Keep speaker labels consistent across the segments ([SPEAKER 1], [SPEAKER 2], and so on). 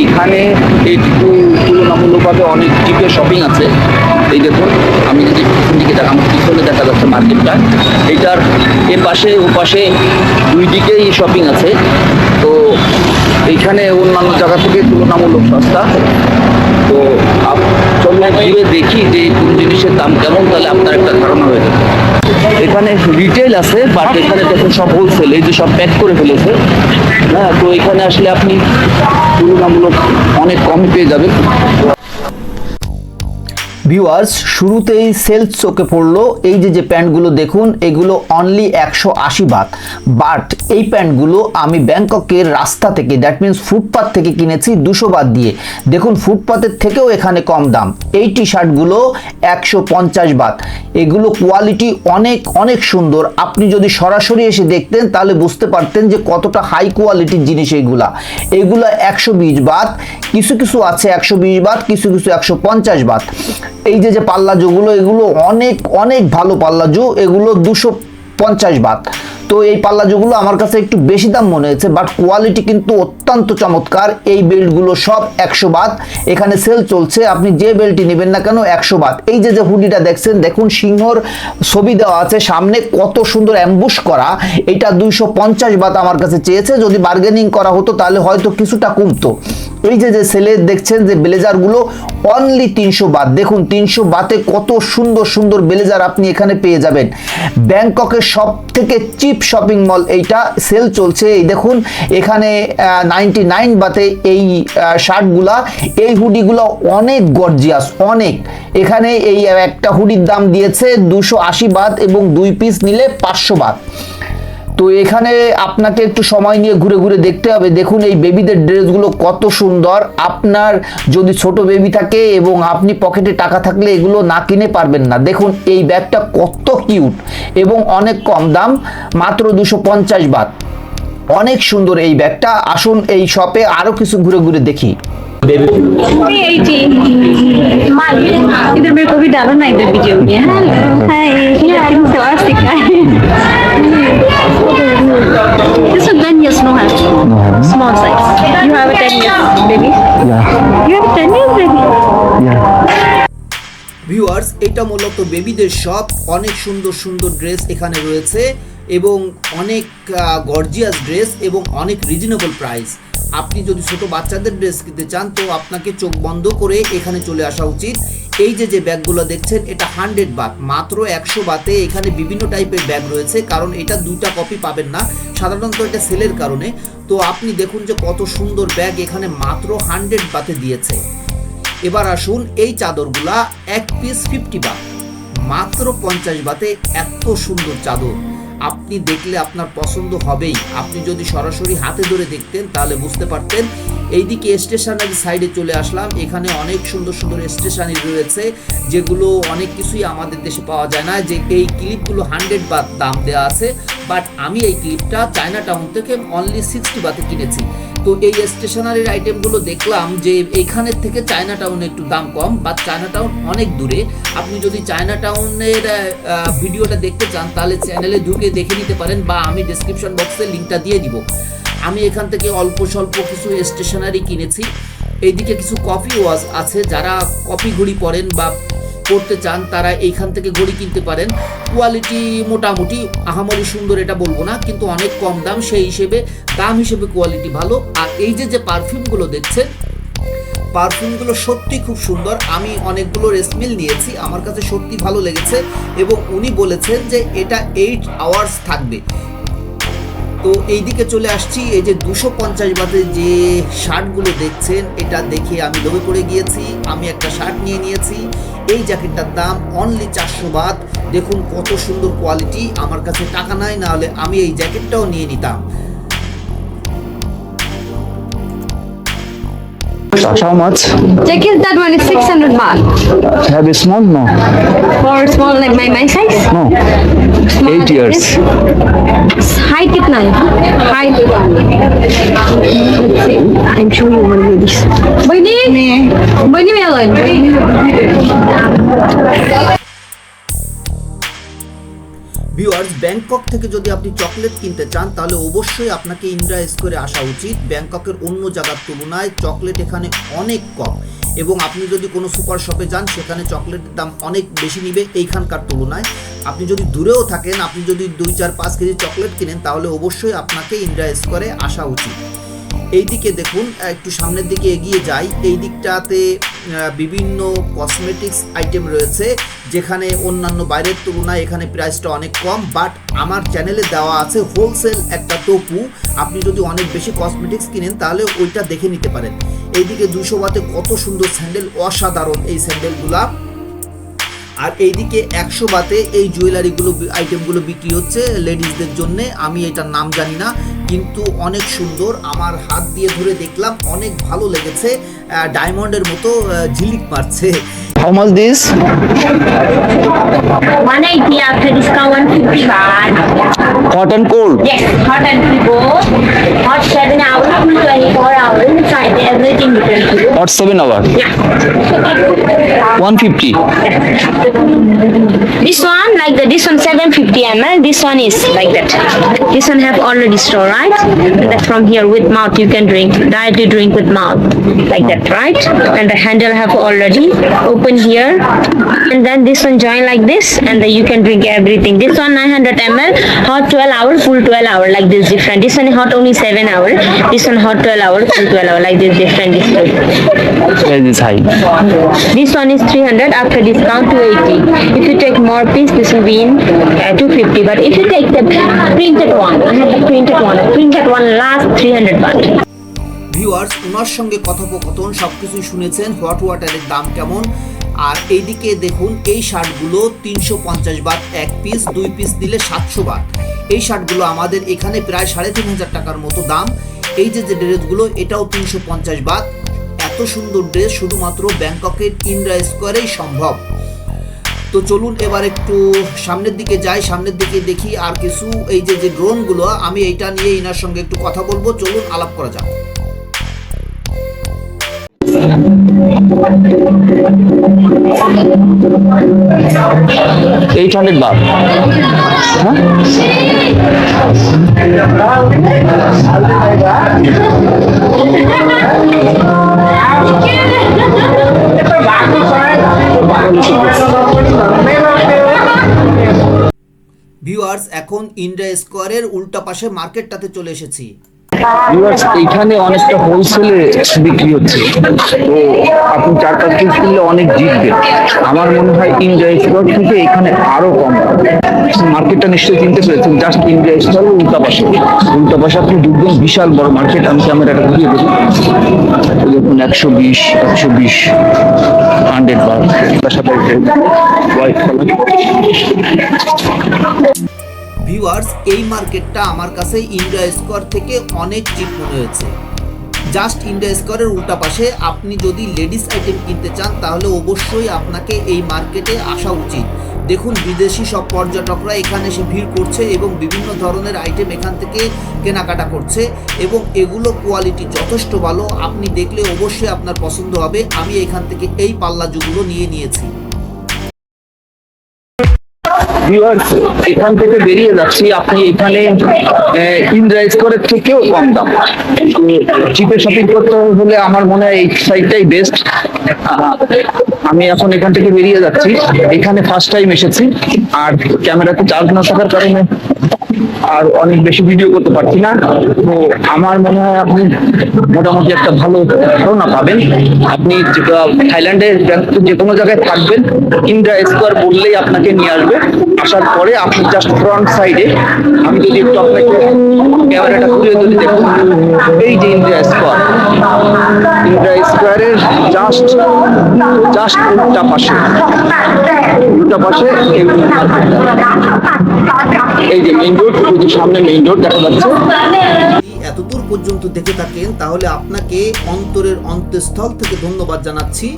[SPEAKER 1] এইখানে একটু তুলনামূলকভাবে অনেক টিপে শপিং আছে। এই দেখুন, আমি যদি দিকে দেখা আমার পিছনে দেখা যাচ্ছে মার্কেটটা এইটার এ পাশে ও পাশে দুই দিকেই শপিং আছে। তো এইখানে অন্যান্য জায়গা থেকে তুলনামূলক সস্তা। তো চলুন ঘুরে দেখি যে কোন জিনিসের দাম কেমন, তাহলে আপনার একটা ধারণা হয়ে যাবে। এখানে রিটেল আছে বাট এখানে দেখুন সব হোলসেল এই যে সব প্যাক করে ফেলেছে। হ্যাঁ তো এখানে আসলে আপনি তুলনামূলক অনেক কমই পেয়ে যাবেন।
[SPEAKER 2] ভিউয়ার্স শুরুতেই সেলস চোখে পড়ল। এই যে যে প্যান্টগুলো দেখুন, এগুলো অনলি একশো আশি বাত বাট এই প্যান্টগুলো আমি ব্যাংককের রাস্তা থেকে দ্যাট মিন্স ফুটপাথ থেকে কিনেছি দুশো বাত দিয়ে। দেখুন ফুটপাথের থেকেও এখানে কম দাম। এই টি শার্টগুলো একশো পঞ্চাশ বাত এগুলো কোয়ালিটি অনেক অনেক সুন্দর। আপনি যদি সরাসরি এসে দেখতেন, তাহলে বুঝতে পারতেন যে কতটা হাই কোয়ালিটির জিনিস এইগুলা এগুলো একশো বিশ বাত কিছু কিছু আছে একশো বিশ বাত কিছু কিছু একশো পঞ্চাশ বাত এই যে যে পাল্লা পাল্লাজোগুলো, এগুলো অনেক অনেক ভালো পাল্লা জো এগুলো দুশো পঞ্চাশ বাত। তো এই পাল্লাজোগুলো আমার কাছে একটু বেশি দাম মনে হয়েছে বাট কোয়ালিটি কিন্তু অত্যন্ত চমৎকার। এই বেল্টগুলো সব একশো বাত এখানে সেল চলছে, আপনি যে বেল্টটি নেবেন না কেন একশো বাত এই যে যে হুডিটা দেখছেন, দেখুন সিংহর ছবি দেওয়া আছে সামনে, কত সুন্দর অ্যাম্বুশ করা। এটা দুইশো পঞ্চাশ বাত আমার কাছে চেয়েছে, যদি বার্গেনিং করা হতো তাহলে হয়তো কিছুটা কমতো। এই যে যে সেলে দেখছেন যে ব্লেজারগুলো অনলি তিনশো বাত দেখুন, তিনশো বাতে কত সুন্দর সুন্দর ব্লেজার আপনি এখানে পেয়ে যাবেন। ব্যাংককের সব থেকে চিপ শপিং মল এইটা সেল চলছে। এই দেখুন, এখানে নাইনটি নাইন বাতে এই শার্টগুলা এই হুডিগুলো অনেক গর্জিয়াস অনেক। এখানে এই একটা হুডির দাম দিয়েছে দুশো আশি বাত এবং দুই পিস নিলে পাঁচশো বাত। তো এখানে আপনাকে একটু সময় নিয়ে ঘুরে ঘুরে দেখতে হবে। দেখুন এই বেবিদের ড্রেসগুলো কত সুন্দর। আপনার যদি ছোট বেবি থাকে এবং আপনি পকেটে টাকা থাকলে এগুলো না কিনে পারবেন না। দেখুন এই ব্যাগটা কত কিউট এবং অনেক কম দাম, মাত্র দুশো পঞ্চাশ বাত অনেক সুন্দর এই ব্যাগটা। আসুন এই শপে আরও কিছু ঘুরে ঘুরে দেখি।
[SPEAKER 3] इधर मेरे को भी डालो ना इधर वीडियो में हेलो हाय तुम से और सीखा है This one 10 years no have small size. You have a 10 years baby. You have a 10 years baby.
[SPEAKER 2] Viewers এটা মূলত বেবিদের শপ অনেক সুন্দর সুন্দর ড্রেস এখানে রয়েছে এবং অনেক গর্জিয়াস ড্রেস এবং অনেক রিজনেবল প্রাইস আপনি যদি ছোট বাচ্চাদের ড্রেস কিনতে চান, তো আপনাকে চোখ বন্ধ করে এখানে চলে আসা উচিত। এই যে যে ব্যাগগুলো দেখছেন, এটা হান্ড্রেড বাত মাত্র একশো বাতে এখানে বিভিন্ন টাইপের ব্যাগ রয়েছে, কারণ এটা দুইটা কপি পাবেন না। সাধারণত এটা সেলের কারণে। তো আপনি দেখুন যে কত সুন্দর ব্যাগ এখানে মাত্র হান্ড্রেড বাতে দিয়েছে। এবার আসুন, এই চাদরগুলা এক পিস ফিফটি বাত মাত্র পঞ্চাশ বাতে এত সুন্দর চাদর। আপনি দেখলে আপনার পছন্দ হবেই। আপনি যদি সরাসরি হাতে ধরে দেখতেন, তাহলে বুঝতে পারতেন। এইদিকে স্টেশনারি সাইডে চলে আসলাম। এখানে অনেক সুন্দর সুন্দর স্টেশনারি রয়েছে, যেগুলো অনেক কিছুই আমাদের দেশে পাওয়া যায় না। যে এই ক্লিপগুলো হান্ড্রেড বার দাম দেওয়া আছে। বাট আমি এই ক্লিপটা চায়না টাউন থেকে অনলি সিক্সটি বাতে কিনেছি। তো এই স্টেশনারির আইটেমগুলো দেখলাম যে এইখানের থেকে চায়না টাউনে একটু দাম কম বা চায়না টাউন অনেক দূরে। আপনি যদি চায়না টাউনের ভিডিওটা দেখতে চান, তাহলে চ্যানেলে ঢুকে দেখে নিতে পারেন বা আমি ডিসক্রিপশন বক্সে লিঙ্কটা দিয়ে দিব। আমি এখান থেকে অল্প স্বল্প কিছু স্টেশনারি কিনেছি। এইদিকে কিছু কফি ওয়াজ আছে, যারা কফি ঘড়ি পরেন বা পড়তে চান, তারা এইখান থেকে ঘড়ি কিনতে পারেন। কোয়ালিটি মোটামুটি, আহামরি সুন্দর এটা বলব না, কিন্তু অনেক কম দাম, সেই হিসেবে দাম হিসেবে কোয়ালিটি ভালো। আর এই যে যে পারফিউমগুলো দেখছেন পারফিউমগুলো সত্যি খুব সুন্দর। আমি অনেকগুলো রেসমিল নিয়েছি, আমার কাছে সত্যি ভালো লেগেছে। এবং উনি বলেছেন যে, এটা এইট আওয়ার্স থাকবে। তো এই দিকে চলে আসছি, এই যে দুশো পঞ্চাশ বাদে যে শার্টগুলো দেখছেন, এটা দেখে আমি লোভে পড়ে গিয়েছি। আমি একটা শার্ট নিয়ে নিয়েছি। এই জ্যাকেটটার দাম অনলি চারশো বাদ দেখুন কত সুন্দর কোয়ালিটি আমার কাছে টাকা নাই, নাহলে আমি এই জ্যাকেটটাও নিয়ে নিতাম।
[SPEAKER 1] How much?
[SPEAKER 3] Jacket that one is 600 baht.
[SPEAKER 1] Have a small? No.
[SPEAKER 3] For small like my my size.
[SPEAKER 1] No.
[SPEAKER 3] Small
[SPEAKER 1] Eight years.
[SPEAKER 3] Height कितना है? Height. Let's see. I'm sure you want to do this. बनी बनी melon.
[SPEAKER 2] Viewers Bangkok থেকে যদি আপনি chocolate কিনতে চান, তাহলে অবশ্যই আপনাকে ইন্দ্রা স্কোয়ারে আসা উচিত। ব্যাংককের অন্য জায়গার তুলনায় চকলেট এখানে অনেক কম। এবং আপনি যদি কোনো সুপার শপে যান, সেখানে চকলেটের দাম অনেক বেশি নিবে এইখানকার তুলনায়। আপনি যদি দূরেও থাকেন, আপনি যদি দুই, চার, পাঁচ কেজি চকলেট কিনেন, তাহলে অবশ্যই আপনাকে ইন্দ্রা স্কোয়ারে আসা উচিত। এই দিকে দেখুন, একটু সামনের দিকে এগিয়ে যাই। এই দিকটাতে বিভিন্ন কসমেটিক্স আইটেম রয়েছে। যেখানে অন্যান্য বাইরের তুলনায় এখানে প্রাইসটা অনেক কম বাট আমার চ্যানেলে দেওয়া আছে হোলসেল একটা টপু আপনি যদি অনেক বেশি কসমেটিক্স কিনেন, তাহলে ওইটা দেখে নিতে পারেন। এইদিকে দুশো বাতে কত সুন্দর স্যান্ডেল অসাধারণ এই স্যান্ডেলগুলা আর এইদিকে একশো বাতে এই জুয়েলারিগুলো আইটেমগুলো বিক্রি হচ্ছে লেডিসদের জন্যে। আমি এটার নাম জানি না, কিন্তু অনেক সুন্দর। আমার হাত দিয়ে ধরে দেখলাম, অনেক ভালো লেগেছে। ডায়মন্ডের মতো ঝিলিক মারছে।
[SPEAKER 1] How much this?
[SPEAKER 3] 180 after discount 150 baht.
[SPEAKER 1] Hot and cold?
[SPEAKER 3] Yes, hot and cold. Hot 7 hours, 24 hours, inside everything you can do.
[SPEAKER 1] Hot 7 hours.
[SPEAKER 3] Yeah.
[SPEAKER 1] 150?
[SPEAKER 3] This one, like that, this one 750 ml, this one is like that. This one have already store, right? And that from here with mouth you can drink, directly drink with mouth, like that, right? And the handle have already open here, and then this one join like this, and then you can drink everything. This one 900 ml, hot 12 hour, full 12 hour, like this different. This one hot only 7 hour. This one hot 12 hour, full 12 hour, like this different. This one.
[SPEAKER 1] This high
[SPEAKER 3] This one is 300 after discount 280. If you take more piece, this will be in uh, 250. But if you take the printed one, I have the printed one. Printed one last 300 baht.
[SPEAKER 2] Viewers ওনার সঙ্গে কথোপকথন সব কিছুই শুনেছেন hot ওয়াটারের দাম কেমন আর এইদিকে দেখুন, এই শার্টগুলো তিনশো পঞ্চাশ বাট এক পিস দুই পিস দিলে সাতশো বাট এই শার্টগুলো আমাদের এখানে প্রায় সাড়ে তিন হাজার টাকার মতো দাম। এই যে যে ড্রেসগুলো, এটাও তিনশো পঞ্চাশ বাট এত সুন্দর ড্রেস শুধুমাত্র ব্যাংককের ইন্দ্রা স্কোয়ারেই সম্ভব। তো চলুন এবার একটু সামনের দিকে যাই, সামনের দিকে দেখি আর কিছু। এই যে যে ড্রোনগুলো, আমি এইটা নিয়ে ইনার সঙ্গে একটু কথা বলব। চলুন আলাপ করা যাক।
[SPEAKER 1] এইট হান্ড্রেড বার হ্যাঁ?
[SPEAKER 2] ভিউয়ার্স এখন ইন্ডিয়া স্কোয়ারের উল্টা পাশে মার্কেটটাতে চলে এসেছি।
[SPEAKER 1] এইখানে অনেকটা হোলসেলে বিক্রি হচ্ছে। তো আপনি চার পাঁচ পিস কিনলে অনেক জিতবেন আমার মনে হয় ইন্ডিয়া স্টোর থেকে এখানে আরও কম। মার্কেটটা নিশ্চয়ই কিনতে পেরেছেন জাস্ট ইন্ডিয়া স্টোর উল্টা পাশে। উল্টা পাশে আপনি ঢুকবেন, বিশাল বড় মার্কেট আমি ক্যামেরাটা দিয়ে দেবো দেখুন, একশো বিশ একশো বিশ হান্ড্রেড বার হোয়াইট কালার
[SPEAKER 2] ভিউয়ার্স এই মার্কেটটা আমার কাছে ইন্ডিয়া স্কোয়ার থেকে অনেক চিপ মনে হয়েছে। জাস্ট ইন্ডিয়া স্কোয়ারের উল্টা পাশে আপনি যদি লেডিস আইটেম কিনতে চান, তাহলে অবশ্যই আপনাকে এই মার্কেটে আসা উচিত। দেখুন, বিদেশি সব পর্যটকরা এখানে এসে ভিড় করছে এবং বিভিন্ন ধরনের আইটেম এখান থেকে কেনাকাটা করছে এবং এগুলো কোয়ালিটি যথেষ্ট ভালো। আপনি দেখলে অবশ্যই আপনার পছন্দ হবে। আমি এখান থেকে এই পাল্লা পাল্লাজুগুলো নিয়ে নিয়েছি।
[SPEAKER 1] ভিউয়ার্স এখান থেকে বেরিয়ে যাচ্ছি। আপনি এখানে ইনরাইজ করে থেকেও কম দাম। চিপে শপিং করতে হলে আমার মনে হয় এই সাইডটাই বেস্ট আমি এখন এখান থেকে বেরিয়ে যাচ্ছি। এখানে ফার্স্ট টাইম এসেছি। আর ক্যামেরাতে চার্জ না থাকার কারণে আর অনেক বেশি ভিডিও করতে পারছি না। তো আমার মনে হয় আপনি মোটামুটি একটা ভালো ধারণা পাবেন। আপনি যে- থাইল্যান্ডে যে কোনো জায়গায় থাকবেন ইন্ডিয়া স্কোয়ার বললেই আপনাকে নিয়ে আসবে। আসার পরে আপনি জাস্ট ফ্রন্ট সাইডে আমি যদি একটু আপনাকে ক্যামেরাটা ঘুরিয়ে যদি দেখুন, এই যে ইন্ডিয়া স্কোয়ার ইন্ডিয়া স্কোয়ারের জাস্ট জাস্ট উল্টা পাশে। উল্টা পাশে এই- এই যে মেইন রোড
[SPEAKER 2] এতদূর পর্যন্ত দেখে থাকেন, তাহলে আপনাকে অন্তরের অন্তঃস্থল থেকে ধন্যবাদ জানাচ্ছি।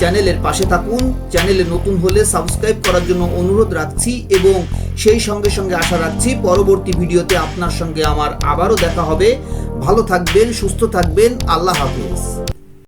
[SPEAKER 2] চ্যানেলের পাশে থাকুন, চ্যানেলে নতুন হলে সাবস্ক্রাইব করার জন্য অনুরোধ রাখছি এবং সেই সঙ্গে সঙ্গে আশা রাখছি পরবর্তী ভিডিওতে আপনার সঙ্গে আমার আবারও দেখা হবে। ভালো থাকবেন, সুস্থ থাকবেন, আল্লাহ হাফেজ।